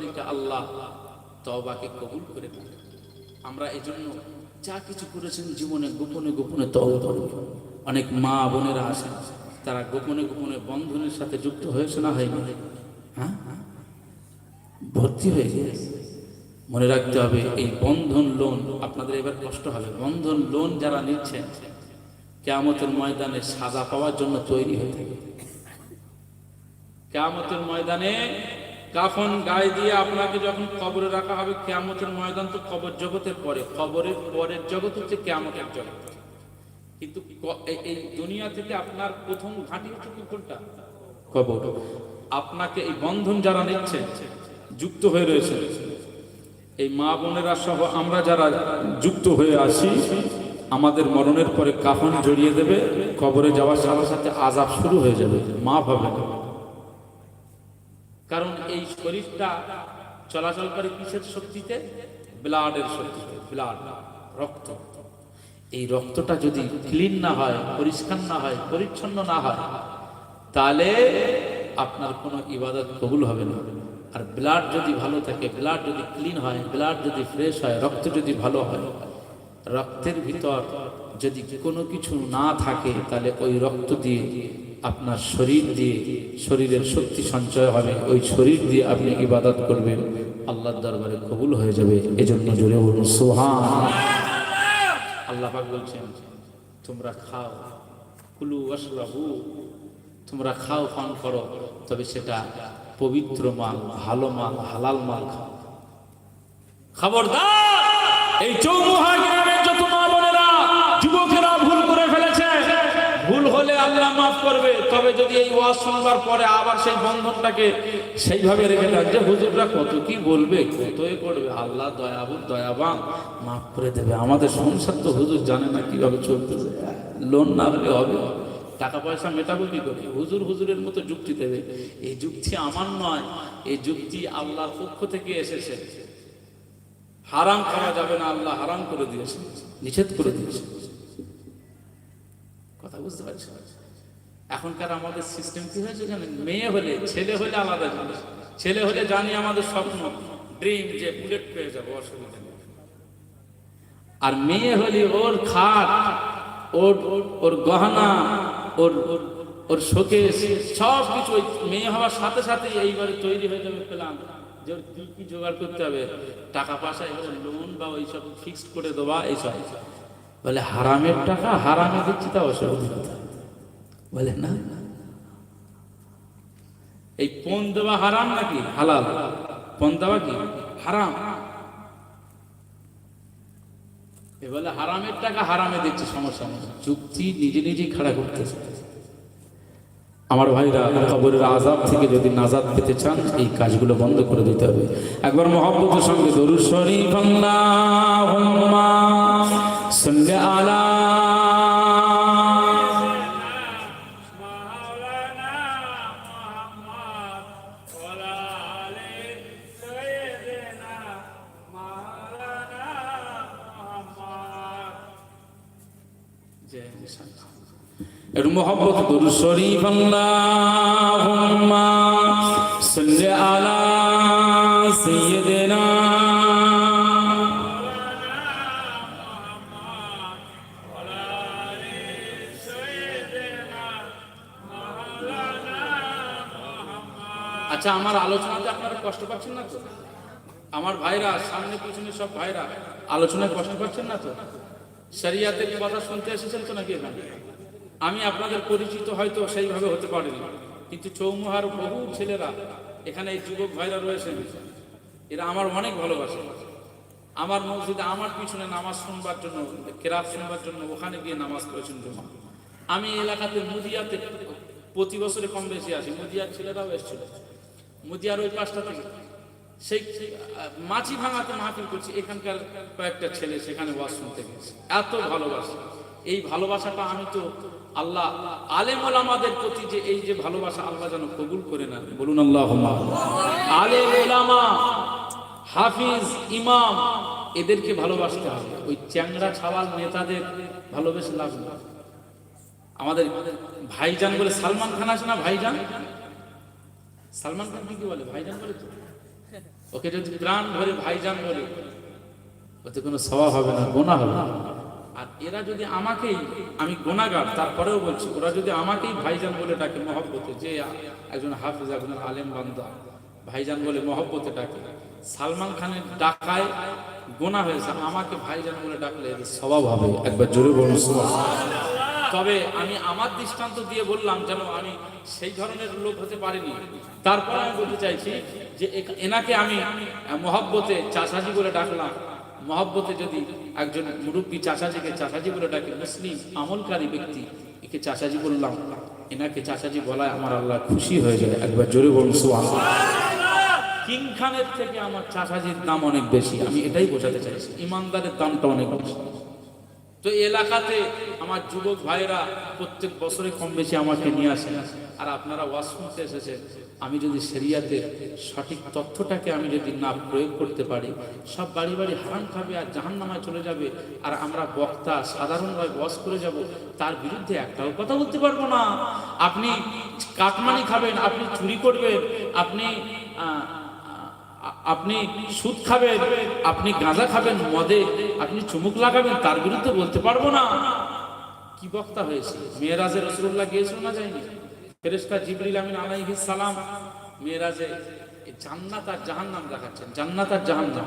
তওবাকারীকে আল্লাহ তওবাকে কবুল করে। আমরা এই জন্য যা কিছু করেছেন জীবনে গোপনে গোপনে তওবা করব। অনেক মা বোনেরা আসেন তারা গোপনে গোপনে বন্ধনের সাথে যুক্ত হয়েছে না হয়নি। হ্যাঁ? ভর্তি হয়ে গেছে মনে রাখতে হবে, এই বন্ধন লোন আপনাদের এবার কষ্ট হবে। বন্ধন লোন যারা নিচ্ছেন, কেয়ামতের ময়দানে সাজা পাওয়ার জন্য তৈরি হয়ে থাকে। কেয়ামতের ময়দানে কাফন গায়ে দিয়ে আপনাকে যখন কবরে রাখা হবে কেয়ামতের ময়দান তো কবর জগতের পরে। কবরের পরের জগৎ হচ্ছে কেয়ামতের জগৎ। কিন্তু এই- দুনিয়া থেকে আপনার প্রথম ঘাঁটি হচ্ছে কোনটা? কবর। আপনাকে এই বন্ধন যারা নিচ্ছে যুক্ত হয়ে রয়েছে এই মা বোনেরা সহ আমরা যারা যুক্ত হয়ে আসি আমাদের মরণের পরে কাফন জড়িয়ে দেবে কবরে যাওয়ার সাথে সাথে আজাব শুরু হয়ে যাবে। মা ভাবে না। কারণ এই শরীরটা চলাচল করে কিসের শক্তিতে? ব্লাডের শক্তিতে, ব্লাড, রক্ত। এই রক্তটা যদি ক্লিন না হয়, পরিষ্কার না হয়, পরিচ্ছন্ন না হয়, তাহলে আপনার কোনো ইবাদত কবুল হবে না। আর ব্লাড যদি ভালো থাকে, ব্লাড যদি ক্লিন হয়, ব্লাড যদি ফ্রেশ হয়, রক্ত যদি ভালো হয়, রক্তের ভিতর যদি কোনো কিছু না থাকে, তাহলে ওই রক্ত দিয়ে আপনার শরীর দিয়ে, শরীরের শক্তি সঞ্চয় হবে, ওই শরীর দিয়ে আপনি ইবাদত করবেন, আল্লাহর দরবারে কবুল হয়ে যাবে, এজন্য জোরে বলুন সোহান আল্লাহ। বলছেন, তোমরা খাও, কুলু ওয়াশরাবু, তোমরা খাও, পান করো, তবে সেটা পবিত্র মাল, ভালো মাল, হালাল মাল খাও। খবরদার, এই চৌমুহা গ্রামের যত মা বোনেরা যুবকেরা ভুল করে ফেলেছে ভুল হলে আল্লাহ মাফ করবে, তবে যদি এই ওয়াজ শুনবার পরে আবার সেই বন্ধনটাকে সেইভাবে রেখে দেন যে, হুজুররা কত কি বলবে, কতই করবে, আল্লাহ দয়াবুর দয়াবান, মাফ করে দেবে। আমাদের সংসার তো হুজুর জানে না কীভাবে চলতেছে লোন না হলে হবে। টাকা পয়সা মেটাবো কি করে? হুজুর হুজুরের মতো যুক্তি দেবে। এই যুক্তি আমার নয়, এই যুক্তি আল্লাহর পক্ষ থেকে এসেছে। হারাম করা যাবে না, আল্লাহ হারাম করে দিয়েছে, নিষেধ করে দিয়েছে। কথা বুঝতে পারছি এখনকার আমাদের সিস্টেম কি হয়েছে জানেন? মেয়ে হলে, ছেলে হলে আলাদা জিনিস। ছেলে হলে জানি আমাদের স্বপ্ন ড্রিম যে বুলেট পেয়ে যাব, অসুবিধা নেই। আর মেয়ে হলে ওর খাট, ওর ওর গহনা, ওর, ওর- শোকেস, সব কিছু মেয়ে হওয়ার সাথে সাথে এইবারে তৈরি হয়ে যাবে প্ল্যান যে ওর কি জোগাড় করতে হবে। টাকা পয়সা, এবারে লোন বা ওই সব ফিক্সড করে দেওয়া এইসব বলে হারামের টাকা, হারামে দিচ্ছি তা অসুবিধা? বলে না? এই পণ দেওয়া হারাম নাকি? হালাল। পণ দেওয়া কি? হারাম। এ বলে হারামের টাকা হারামে দিচ্ছে, সমস্যা যুক্তি নিজে নিজেই খাড়া আমার ভাইরা কবরের থেকে যদি নাজাদ পেতে চান, এই কাজগুলো বন্ধ করে দিতে হবে। একবার মহব্বতের সঙ্গে শরীফ, আল্লাহুম্মা সাল্লি আলা এর মোহাম্মত দরুদ শরীফ আলা সাইয়্যিদিনা আচ্ছা আমার আলোচনাতে আপনারা কষ্ট পাচ্ছেন না তো? আমার ভাইরা সামনে পিছনে সব ভাইরা, আলোচনায় কষ্ট পাচ্ছেন না তো? শরিয়াতের কথা শুনতে এসেছেন তো নাকি এখানে? আমি আপনাদের পরিচিত হয়তো সেইভাবে হতে পারেনি। কিন্তু চৌমুহার বহু ছেলেরা এখানে এই যুবক ভাইরা রয়েছেন। এরা আমার অনেক ভালোবাসে। আমার মসজিদে আমার পিছনে নামাজ শুনবার জন্য, কেরাত শুনবার জন্য ওখানে গিয়ে নামাজ পড়েছেন জমা। আমি এলাকাতে মুদিয়াতে প্রতি বছরে কম বেশি আসি। মুদিয়ার ছেলেরাও এসেছিল। মুদিয়ার ওই পাশটা থেকে সেই মাছি ভাঙাতে মাহফিল করছি। এখানকার কয়েকটা ছেলে সেখানে ওয়াজ শুনতে গেছে। এত ভালোবাসা। এই ভালোবাসাটা আমি তো আল্লাহ আলেম ওলামাদের প্রতি যে এই যে ভালোবাসা আল্লাহ যেন কবুল করে না বলুন আল্লাহ আলেম হাফিজ, ইমাম, এদেরকে ভালোবাসতে হবে। ওই চ্যাংড়া ছাওয়াল নেতাদের ভালোবেসে লাভ না আমাদের ভাইজান বলে সালমান খান আছে না ভাইজান? সালমান খান কি বলে? ভাইজান বলে তো। ওকে যদি প্রাণ ভরে ভাইজান বলে ওতে কোনো স্বভাব হবে না, গোনা হবে না আর এরা যদি আমাকেই, আমি গোনাগার, তারপরেও বলছি, ওরা যদি আমাকেই ভাইজান বলে ডাকে, মহব্বতে, যে একজন হাফিজ, একজন আলেম বান্দা, ভাইজান বলে মহব্বতে ডাকে, সালমান খানের ডাকায় গোনা হয়েছে, আমাকে ভাইজান বলে ডাকলে স্বভাব হবে, একবার জোরে বলুন। তবে আমি আমার দৃষ্টান্ত দিয়ে বললাম যেন আমি সেই ধরনের লোক হতে পারিনি। তারপর আমি বলতে চাইছি যে এনাকে আমি মহব্বতে চাষাজি বলে ডাকলাম। মহব্বতে যদি একজন মুরব্বী চাষাজিকে চাষাজি বলে ডাকে, মুসলিম আমলকারী ব্যক্তি, একে চাষাজি বললাম। এনাকে চাষাজি বলায় আমার আল্লাহ খুশি হয়ে যায় একবার জোরে বলুন কিং খানের থেকে আমার চাষাজির দাম অনেক বেশি। আমি এটাই বোঝাতে চাইছি। ইমানদারের দামটা অনেক বেশি। তো এলাকাতে আমার যুবক ভাইরা প্রত্যেক বছরে কম বেশি আমাকে নিয়ে আসেন। আর আপনারা ওয়াজ শুনতে এসেছেন। আমি যদি শরিয়াতের সঠিক তথ্যটাকে আমি যদি না প্রয়োগ করতে পারি, সব বাড়ি বাড়ি হারাম খাবে আর জাহান নামায় চলে যাবে। আর আমরা বক্তা, সাধারণভাবে ওয়াজ করে যাব, তার বিরুদ্ধে একটাও কথা বলতে পারব না। আপনি কাটমানি খাবেন, আপনি চুরি করবেন, আপনি আপনি সুদ খাবেন, আপনি গাঁজা খাবেন মদে, আপনি চুমুক লাগাবেন, তার বিরুদ্ধে বলতে পারব না। কি বক্তা হয়েছে? মেয়েরাজে রসুল্লাহ গিয়েছিল না যায়নি? ফেরেস্তা জিবরিল আমিন আলাইহিস সালাম মেয়েরাজে জান্নাত আর জাহান্নাম দেখাচ্ছেন, জান্নাত আর জাহান্নাম।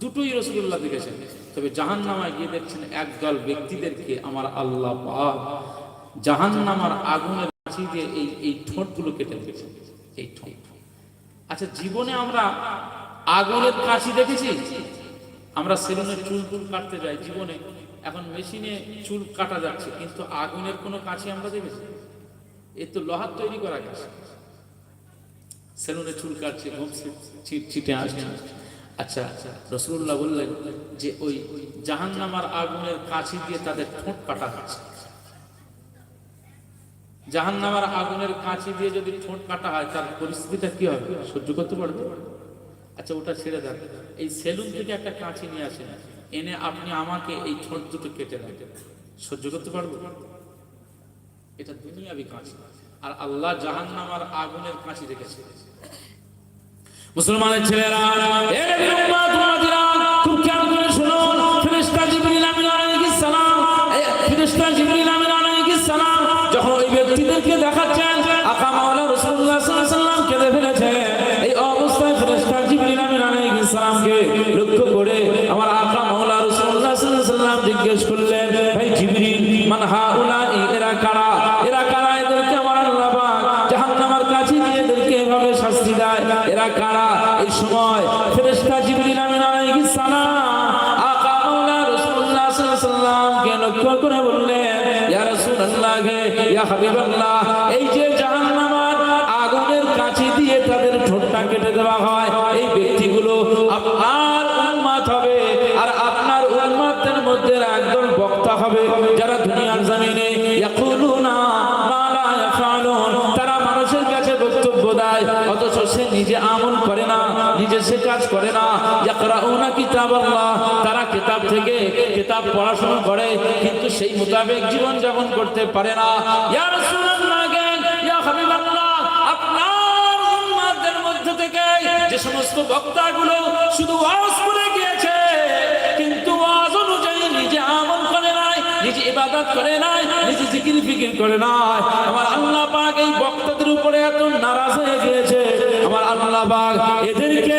দুটোই রসুল্লাহ দেখেছেন। তবে জাহান্নামায় গিয়ে দেখছেন একদল ব্যক্তিদেরকে আমার আল্লাহ পাক জাহান্নামার আগুনের কাছি দিয়ে এই এই ঠোঁটগুলো কেটে দিয়েছেন। এই ঠোঁট। আচ্ছা জীবনে আমরা আগুনের কাশি দেখেছি? আমরা সেলুনের চুল টুল কাটতে যাই জীবনে। এখন মেশিনে চুল কাটা যাচ্ছে, কিন্তু আগুনের কোনো কাশি আমরা দেখেছি? এ তো লোহার তৈরি করা গেছে। সেলুনে চুল কাটছে, ঘুমছে ছিটে আসছে। আচ্ছা রসুল্লাহ বললেন যে ওই জাহান্নামার আগুনের কাছি দিয়ে তাদের ঠোঁট কাটা হচ্ছে। জাহান্নামার আগুনের কাঁচি দিয়ে যদি ঠোঁট কাটা হয়, তার পরিস্থিতিটা কি হবে? সহ্য করতে পারবে? আচ্ছা ওটা ছেড়ে দেন। এই সেলুন থেকে একটা কাঁচি নিয়ে আসেন। এনে আপনি আমাকে এই ঠোঁট দুটো কেটে দেন। সহ্য করতে পারব? এটা দুনিয়াবি কাঁচি। আর আল্লাহ জাহান্নামার আগুনের কাঁচি রেখেছে। মুসলমানের ছেলেরা লক্ষ্য করে বললেন এই যে জাহান্নামের আগুনের কাছে দিয়ে তাদের ঠোঁটটা কেটে দেওয়া হয়, এই ব্যক্তিগুলো আপনার উম্মত হবে, আর আপনার উম্মতের মধ্যে একদল বক্তা হবে, যারা দুনিয়ার জমিনে ইয়াকুলুনা অথচ সে নিজে আমল করে না, নিজে সে কাজ করে না, ইয়াকরাউনা কিতাবাল্লাহ কিতাব থেকে কিতাব পড়াশোনা করে, কিন্তু সেই মোতাবেক জীবন যাপন করতে পারে না। করে নাই ইবাদত করে নাই করে নাই। আমার আল্লাহ এই বক্তাদের উপরে এত হয়ে গিয়েছে। আমার এদেরকে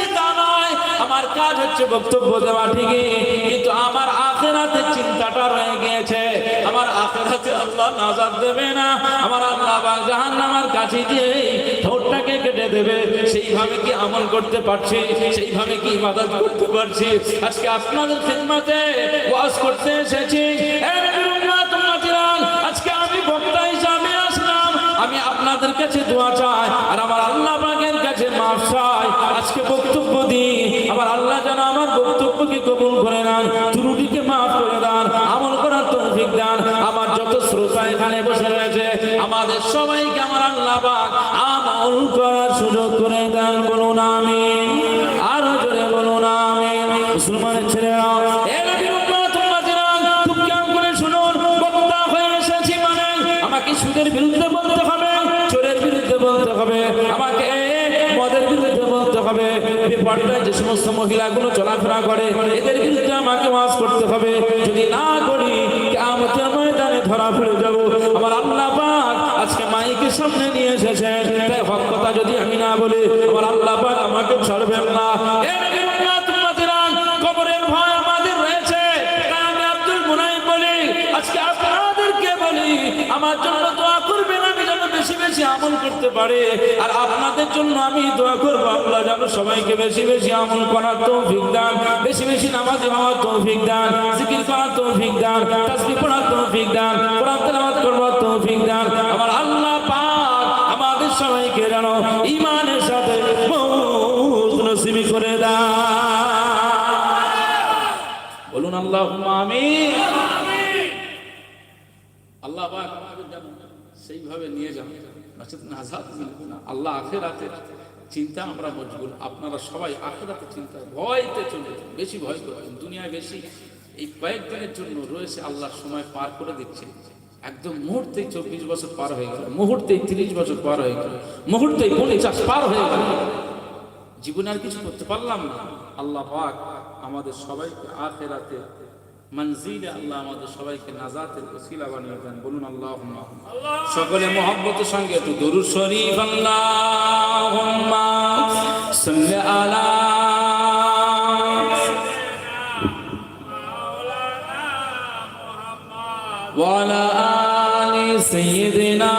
কাজ হচ্ছে বক্তব্য দেওয়া ঠিকই, কিন্তু আমার আখেরাতের চিন্তাটা রয়ে গিয়েছে। আমার আখেরাতে আল্লাহ নাজাত দেবে না, আমার আল্লাহ বা জাহান্নামার কাছে দিয়ে ঠোঁটটাকে কেটে দেবে, সেইভাবে কি আমল করতে পারছি, সেইভাবে কি ইবাদত করতে পারছি? আজকে আপনাদের খিদমতে ওয়াজ করতে এসেছি। আজকে আমি বক্তা হিসাবে আসলাম। আমি আপনাদের কাছে দোয়া চাই কবুল করে নেন, ত্রুটিকে মাফ করে দেন, আমল করার তৌফিক দেন। আমার যত শ্রোতা এখানে বসে রয়েছে, আমাদের সবাইকে আমার আল্লাহ পাক আমল করার সুযোগ করে দেন। বলুন আমি আরও জোরে বলুন আমি মুসলমানের ছেলেরা মানে সুদের বিরুদ্ধে বলতে হবে, চোরের বিরুদ্ধে বলতে হবে আমাকে মদের বিরুদ্ধে বলতে হবে বেপর্দায় যে সমস্ত মহিলাগুলো চলাফেরা করে, এদের বিরুদ্ধে আমাকে ওয়াজ করতে হবে। যদি না করি, কিয়ামতের ময়দানে ধরা পড়ে যাব। আমার আল্লাহ পাক আজকে মাইকে সামনে নিয়ে এসেছেন। তাই হক কথা যদি আমি না বলি, আমার আল্লাহ পাক আমাকে ছাড়বেন না। আমাদের আমার জন্য দোয়া বেশি বেশি আমল করতে পারে। আর আপনাদের জন্য আমি দোয়া করব, আল্লাহ যেন সবাইকে বেশি বেশি আমল করার তৌফিক দান, বেশি বেশি নামাজ হওয়ার তৌফিক দান, জিকির করার তৌফিক দান, তাসবিহ পড়ার তৌফিক দান, কোরআন তেলাওয়াত করবার তৌফিক দান। আমার আল্লাহ পাক আমাদের সবাইকে যেন ইমানের সাথে মৌত নসিবি করে দান। বলুন আল্লাহ আমিন আল্লাহ পাক আমাদের যেন সেইভাবে নিয়ে যান আল্লাহ আখেরাতে চিন্তা আমরা মজবুর। আপনারা সবাই আখেরাতে চিন্তা, ভয়তে চলে বেশি ভয় করবেন দুনিয়ায় বেশি এই কয়েকদিনের জন্য রয়েছে আল্লাহর সময় পার করে দিচ্ছে। একদম মুহূর্তেই চব্বিশ বছর পার হয়ে গেল। মুহূর্তেই তিরিশ বছর পার হয়ে গেল। মুহূর্তেই পঞ্চাশ পার হয়ে গেল। জীবনে আর কিছু করতে পারলাম না। আল্লাহ পাক আমাদের সবাইকে আখেরাতে মঞ্জিলে আল্লাহ আমাদের সবাইকে নাজাতের ওসিলা বানিয়ে দেন। বলুন আল্লাহ। সকলে মোহাম্মতের সঙ্গে একটু দরুদ শরীফ আল্লাহুম্মা। সাল্লি আলা ওয়ালা আলি সাইয়্যিদিনা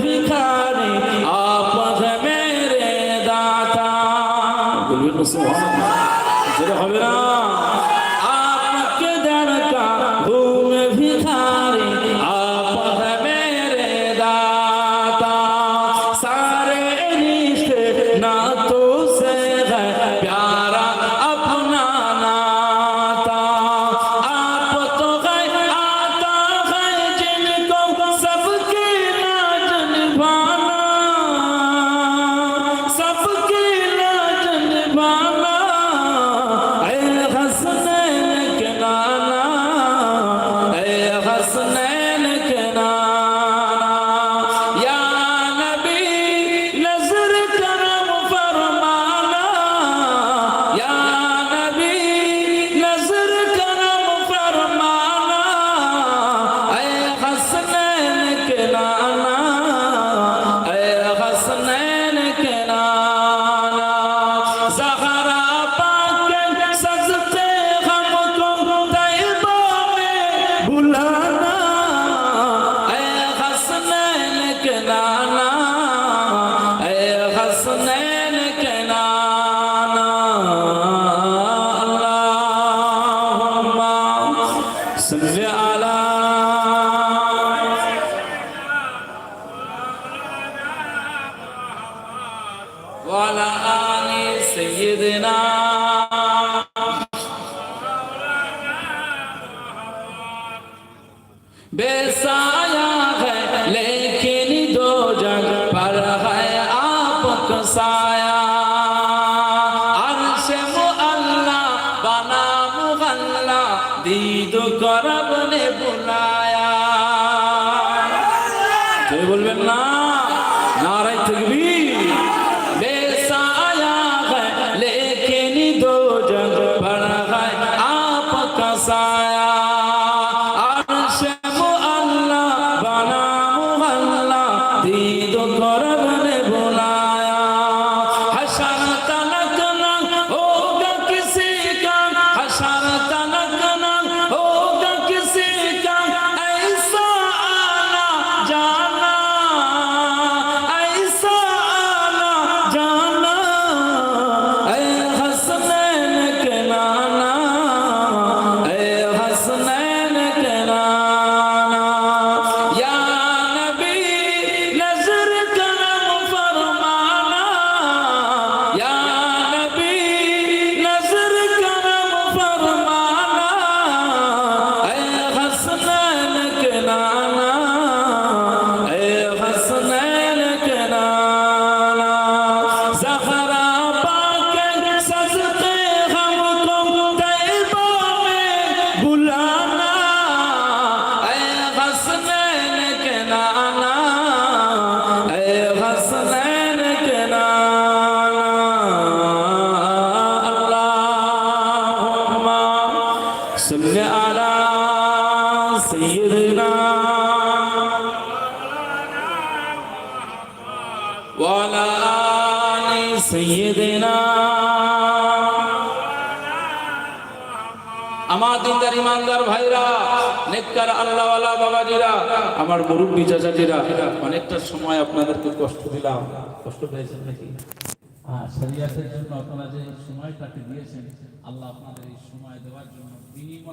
भिखारी आप है मेरे दाता Казахстан. Bessa صل على سيدنا وعلى آل سيدنا আমার দিনদার ইমানদার ভাইরা, নেককার আল্লাহওয়ালা বাবাজিরা, আমার মুরব্বী চাচাজিরা, অনেকটা সময় আপনাদেরকে কষ্ট দিলাম। কষ্ট পেয়েছেন নাকি? শরিয়াতের জন্য আপনারা যে সময়টাকে দিয়েছেন আল্লাহ আপনাদের এই সময় দেওয়ার জন্য বিনিময়